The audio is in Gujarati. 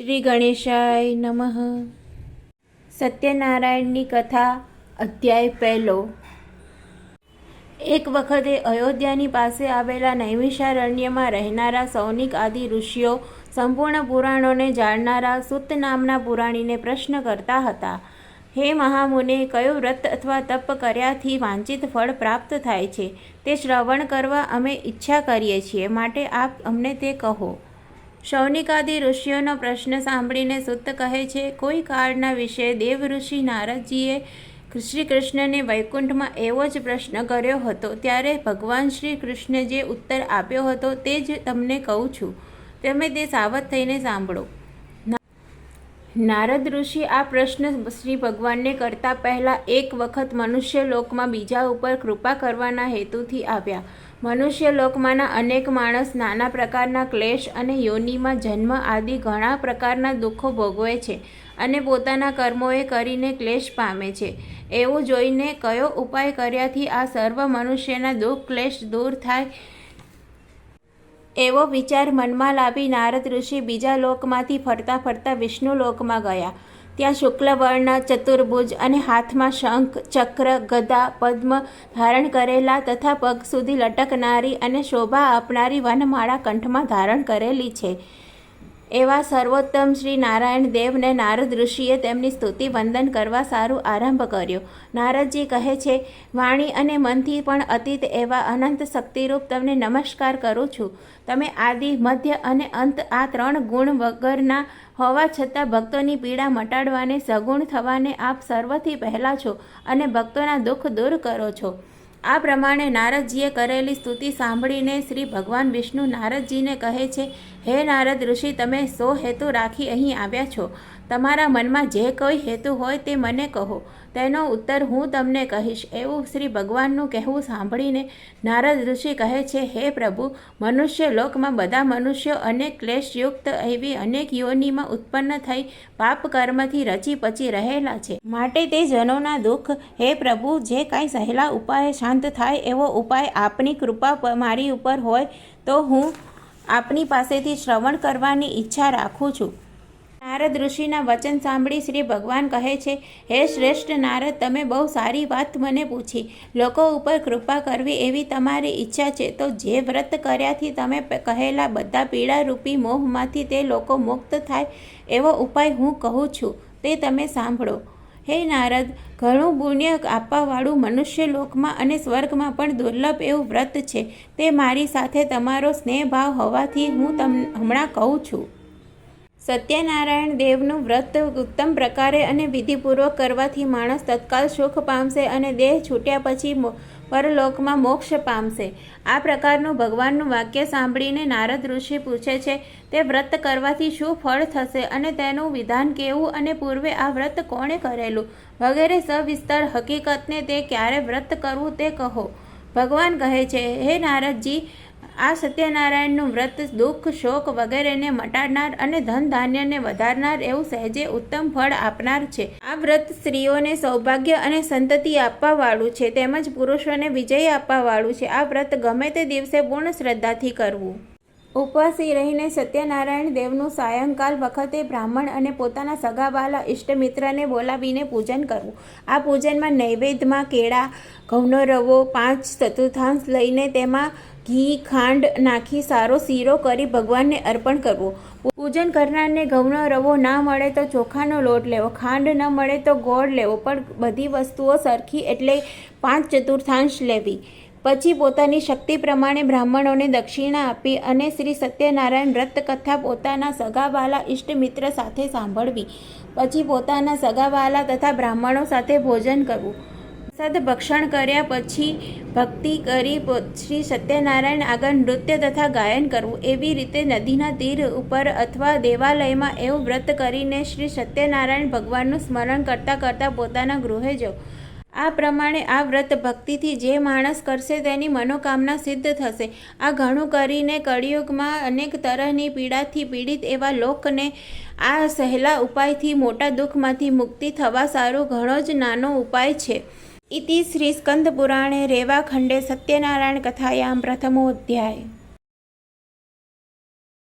શ્રી ગણેશાય નમઃ. સત્યનારાયણની કથા, અધ્યાય પહેલો. એક વખતે અયોધ્યાની પાસે આવેલા નૈમિષારણ્યમાં રહેનારા સૌનિક આદિ ઋષિઓ સંપૂર્ણ પુરાણોને જાણનારા સુત નામના પુરાણીને પ્રશ્ન કરતા હતા. હે મહામુને, કયો વ્રત અથવા તપ કર્યાથી વાંચિત ફળ પ્રાપ્ત થાય છે? તે શ્રવણ કરવા અમે ઈચ્છા કરીએ છીએ. માટે આપ અમને તે કહો. શૌનિકાદિ ઋષિઓનો પ્રશ્ન સાંભળીને સુત કહે છે, કોઈ કાળના વિશે દેવ ઋષિ નારદજીએ શ્રી કૃષ્ણને વૈકુંઠમાં એવો જ પ્રશ્ન કર્યો હતો. ત્યારે ભગવાન શ્રી કૃષ્ણે જે ઉત્તર આપ્યો હતો તે જ તમને કહું છું. તમે તે સાવધ થઈને સાંભળો. નારદ ઋષિ આ પ્રશ્ન શ્રી ભગવાનને કરતા પહેલા એક વખત મનુષ્ય લોકમાં બીજા ઉપર કૃપા કરવાના હેતુથી આવ્યા. મનુષ્ય લોકમાંના અનેક માણસ નાના પ્રકારના ક્લેશ અને યોનિમાં જન્મ આદિ ઘણા પ્રકારના દુઃખો ભોગવે છે અને પોતાના કર્મોએ કરીને ક્લેશ પામે છે. એવું જોઈને કયો ઉપાય કર્યાથી આ સર્વ મનુષ્યના દુઃખ ક્લેશ દૂર થાય? એવો વિચાર મનમાં લાવી નારદ ઋષિ બીજા લોકમાંથી ફરતા ફરતા વિષ્ણુ લોકમાં ગયા. ત્યાં શુક્લવર્ણ, ચતુર્ભુજ અને હાથમાં શંખ, ચક્ર, ગદા, પદ્મ ધારણ કરેલા તથા પગ સુધી લટકનારી અને શોભા આપનારી વનમાળા કંઠમાં ધારણ કરેલી છે. એવા સર્વોત્તમ શ્રી નારાયણ દેવને નારદ ઋષિએ તેમની સ્તુતિ વંદન કરવા સારું આરંભ કર્યો. નારદજી કહે છે, વાણી અને મનથી પણ અતીત એવા અનંત શક્તિરૂપ તમને નમસ્કાર કરું છું. તમે આદિ, મધ્ય અને અંત આ ત્રણ ગુણ વગરના હોવા છતાં ભક્તોની પીડા મટાડવાને સગુણ થવાને આપ સર્વથી પહેલાં છો અને ભક્તોના દુઃખ દૂર કરો છો. આ પ્રમાણે નારદજીએ કરેલી સ્તુતિ સાંભળીને શ્રી ભગવાન વિષ્ણુ નારદજીને કહે છે હે નારદ ઋષિ, તમે સો હેતુ રાખી અહીં આવ્યા છો. તમારા મનમાં જે કોઈ હેતુ હોય તે મને કહો. તેનો ઉત્તર હું તમને કહીશ. એવું શ્રી ભગવાનનું કહેવું સાંભળીને નારદ ઋષિ કહે છે, હે પ્રભુ, મનુષ્ય લોકમાં બધા મનુષ્યો અનેક ક્લેશયુક્ત એવી અનેક યોનિમાં ઉત્પન્ન થઈ પાપ કર્મથી રચી પચી રહેલા છે. માટે તે જનોના દુઃખ, હે પ્રભુ, જે કાંઈ સહેલા ઉપાય શાંત થાય એવો ઉપાય આપની કૃપા મારી ઉપર હોય તો હું આપની પાસેથી શ્રવણ કરવાની ઈચ્છા રાખું છું. નારદ ઋષિના વચન સાંભળી શ્રી ભગવાન કહે છે, હે શ્રેષ્ઠ નારદ, તમે બહુ સારી વાત મને પૂછી. લોકો ઉપર કૃપા કરવી એવી તમારી ઈચ્છા છે. તો જે વ્રત કર્યાથી તમે કહેલા બધા પીડારૂપી મોહમાંથી તે લોકો મુક્ત થાય એવો ઉપાય હું કહું છું. તે તમે સાંભળો. હે નારદ, ઘણું પુણ્ય આપવાવાળું મનુષ્ય લોકમાં અને સ્વર્ગમાં પણ દુર્લભ એવું વ્રત છે. તે મારી સાથે તમારો સ્નેહભાવ હોવાથી હું તમ, હમણાં કહું છું. સત્યનારાયણ દેવનું વ્રત ઉત્તમ પ્રકારે અને વિધિપૂર્વક કરવાથી માણસ તત્કાલ સુખ પામશે અને દેહ છૂટ્યા પછી પરલોકમાં મોક્ષ પામશે. આ પ્રકારનું ભગવાનનું વાક્ય સાંભળીને નારદ ઋષિ પૂછે છે, તે વ્રત કરવાથી શું ફળ થશે અને તેનું વિધાન કેવું અને પૂર્વે આ વ્રત કોણે કરેલું? વગેરે સવિસ્તાર હકીકતને તે ક્યારે વ્રત કરવું તે કહો. ભગવાન કહે છે, હે નારદજી આ સત્યનારાયણનું વ્રત દુઃખ, શોક વગેરેને મટાડનાર અને ધન ધાન્યને વધારનાર એવું સહેજે ઉત્તમ ફળ આપનાર છે. આ વ્રત સ્ત્રીઓને સૌભાગ્ય અને સંતતિ આપવાવાળું છે તેમજ પુરુષોને વિજય આપવાવાળું છે. આ વ્રત ગમે તે દિવસે પૂર્ણ શ્રદ્ધાથી કરવું. ઉપવાસી રહીને સત્યનારાયણ દેવનું સાયંકાલ વખતે બ્રાહ્મણ અને પોતાના સગાવાલા ઇષ્ટમિત્રને બોલાવીને પૂજન કરવું. આ પૂજનમાં નૈવેદ્યમાં કેળા, ઘઉંનો રવો, પાંચ ચતુર્થાંશ લઈને તેમાં ઘી, ખાંડ નાખી સારો શીરો કરી ભગવાનને અર્પણ કરવો. પૂજન કરનારને ઘઉંનો રવો ના મળે તો ચોખાનો લોટ લેવો, ખાંડ ન મળે તો ગોળ લેવો, પણ બધી વસ્તુઓ સરખી એટલે પાંચ ચતુર્થાંશ લેવી. પછી પોતાની શક્તિ પ્રમાણે બ્રાહ્મણોને દક્ષિણા આપી અને શ્રી સત્યનારાયણ વ્રત કથા પોતાના સગાવાલા ઇષ્ટમિત્ર સાથે સાંભળવી. પછી પોતાના સગાવાલા તથા બ્રાહ્મણો સાથે ભોજન કરવું. સદ ભક્ષણ કર્યા પછી ભક્તિ કરી શ્રી સત્યનારાયણ આગળ નૃત્ય તથા ગાયન કરવું. એવી રીતે નદીના તીર ઉપર અથવા દેવાલયમાં એવું વ્રત કરીને શ્રી સત્યનારાયણ ભગવાનનું સ્મરણ કરતાં કરતાં પોતાના ગૃહે જવું. આ પ્રમાણે આ વ્રત ભક્તિથી જે માણસ કરશે તેની મનોકામના સિદ્ધ થશે. આ ઘણું કરીને કળિયુગમાં અનેક તરહની પીડાથી પીડિત એવા લોકને આ સહેલા ઉપાયથી મોટા દુઃખમાંથી મુક્તિ થવા સારું ઘણો જ નાનો ઉપાય છે. ઇતિ શ્રી સ્કંદ પુરાણે રેવા સત્યનારાયણ કથાયામ પ્રથમોધ્યાય